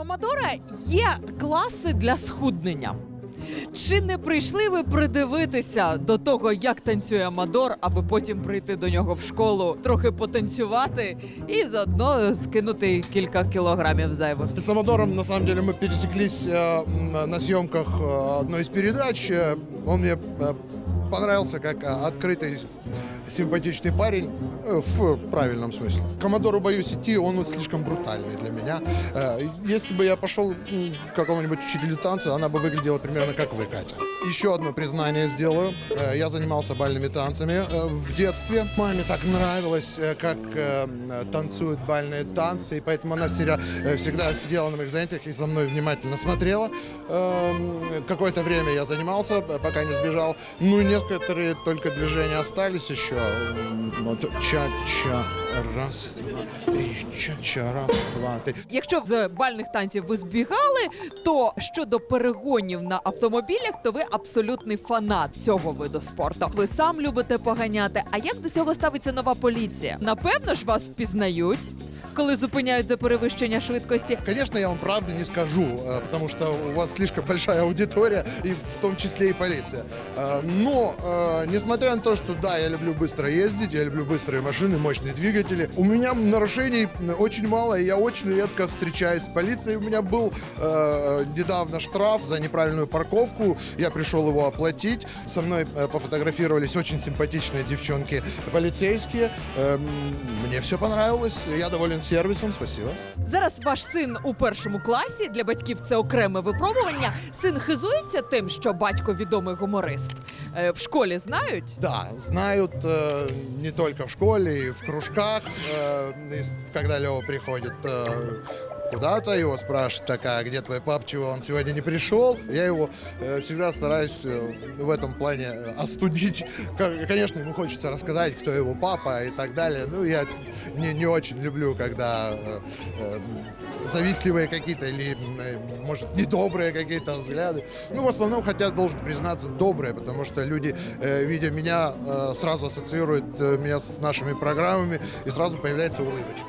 Омадора є класи для схуднення. Чи не прийшли ви придивитися до того, як танцює Амадор, аби потім прийти до нього в школу, трохи потанцювати і заодно скинути кілька кілограмів зайвих? С Амадором, на самом деле, мы пересеклись э, м, на съемках э, одной из передач. Э, Он мне э, понравился как э, открытый, симпатичный парень э, в правильном смысле. К Амадору боюсь идти, он вот слишком брутальный для меня. Э, Если бы я пошел к какому-нибудь учителю танца, она бы выглядела примерно как вы, Катя. Еще одно признание сделаю. Э, Я занимался бальными танцами в детстве. Маме так нравилось, как танцуют бальные танцы, и поэтому она всегда, сидела на моих занятиях и за мной внимательно смотрела. Эм, Какое-то время я занимался, пока не сбежал. Ну, и некоторые только движения остались еще. Вот ча-ча, раз, два, три, ча-ча, раз, два, три. Якщо з бальних танців ви збігали, то щодо перегонів на автомобілях, то ви абсолютний фанат цього виду спорту. Ви сам любите поганяти. А як до цього ставиться нова поліція? Напевно ж вас впізнають, коли зупиняють за перевищення швидкості. Конечно, я вам правды не скажу, э, потому что у вас слишком большая аудитория, и в том числе и полиция. Э, Но, э, несмотря на то, что да, я люблю быстро ездить, я люблю быстрые машины, мощные двигатели, у меня нарушений очень мало, и я очень редко встречаюсь с полицией. У меня был э, недавно штраф за неправильную парковку, я пришел его оплатить, со мной э, пофотографировались очень симпатичные девчонки полицейские, Эм, мне все понравилось, я доволен сервисом, спасибо. Зараз ваш син у першому класі для батьків це окреме випробування. Син хизується тим, що батько відомий гуморист. Е, в школі знають. Да, знают э, не только в школе, и в кружках. Э, когда Лева приходит э, куда-то, его спрашивают, так, а где твой пап, чего он сегодня не пришел? Я его э, всегда стараюсь э, в этом плане э, остудить. Ко- Конечно, ему хочется рассказать, кто его папа и так далее. Ну, я не, не очень люблю, когда э, э, завистливые какие-то или, э, может, недобрые какие-то взгляды. Ну, в основном, хотя должен признаться, добрые, потому что люди, э, видя меня, э, сразу ассоциируют э, меня с нашими программами, и сразу появляется улыбочка.